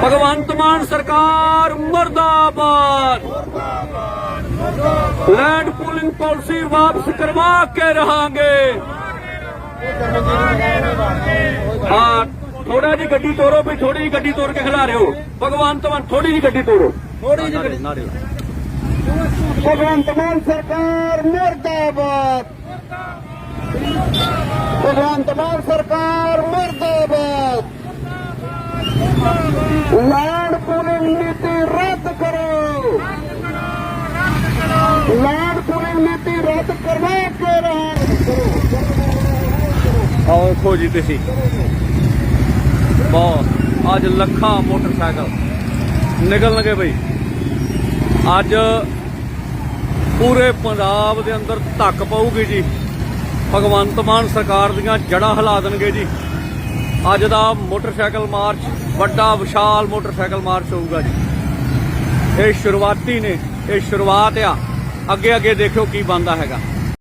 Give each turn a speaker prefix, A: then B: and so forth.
A: भगवंत मान सरकार मुर्दाबाद। लैंड पुलिंग पॉलिसी वापस करवा के रहेंगे। हाँ थोड़ा जी गड्डी तोड़ो भी थोड़ी जी गड्डी तोड़ के खिला रहे। हो भगवंत मान थोड़ी जी गड्डी तोड़ो। थोड़ी
B: जी भगवंत मान सरकार मुर्दाबाद। भगवंत मान सरकार ਲੈਂਡ ਪੂਲਿੰਗ ਨੀਤੀ ਰੱਦ ਕਰੋ। ਲੈਂਡ ਪੂਲਿੰਗ ਨੀਤੀ ਰੱਦ ਕਰਵਾ ਕੇ ਰਹਾ
A: ਆਓ ਖੋਜੀ ਤੇ ਬਹੁਤ। ਅੱਜ ਲੱਖਾਂ ਮੋਟਰਸਾਈਕਲ। ਨਿਕਲਣਗੇ ਬਈ। ਅੱਜ ਪੂਰੇ ਪੰਜਾਬ ਦੇ ਅੰਦਰ ਧੱਕ ਪਊਗੀ ਜੀ। ਭਗਵੰਤ ਮਾਨ ਸਰਕਾਰ ਦੀਆਂ ਜੜਾਂ ਹਿਲਾ ਦੇਣਗੇ ਜੀ। ਅੱਜ ਦਾ ਮੋਟਰਸਾਈਕਲ ਮਾਰਚ ਵੱਡਾ ਵਿਸ਼ਾਲ ਮੋਟਰਸਾਈਕਲ ਮਾਰਚ ਹੋਊਗਾ ਜੀ। ਇਹ ਸ਼ੁਰੂਆਤੀ ਨੇ, ਇਹ ਸ਼ੁਰੂਆਤ ਆ। ਅੱਗੇ ਅੱਗੇ ਦੇਖਿਓ ਕੀ ਬਣਦਾ ਹੈਗਾ।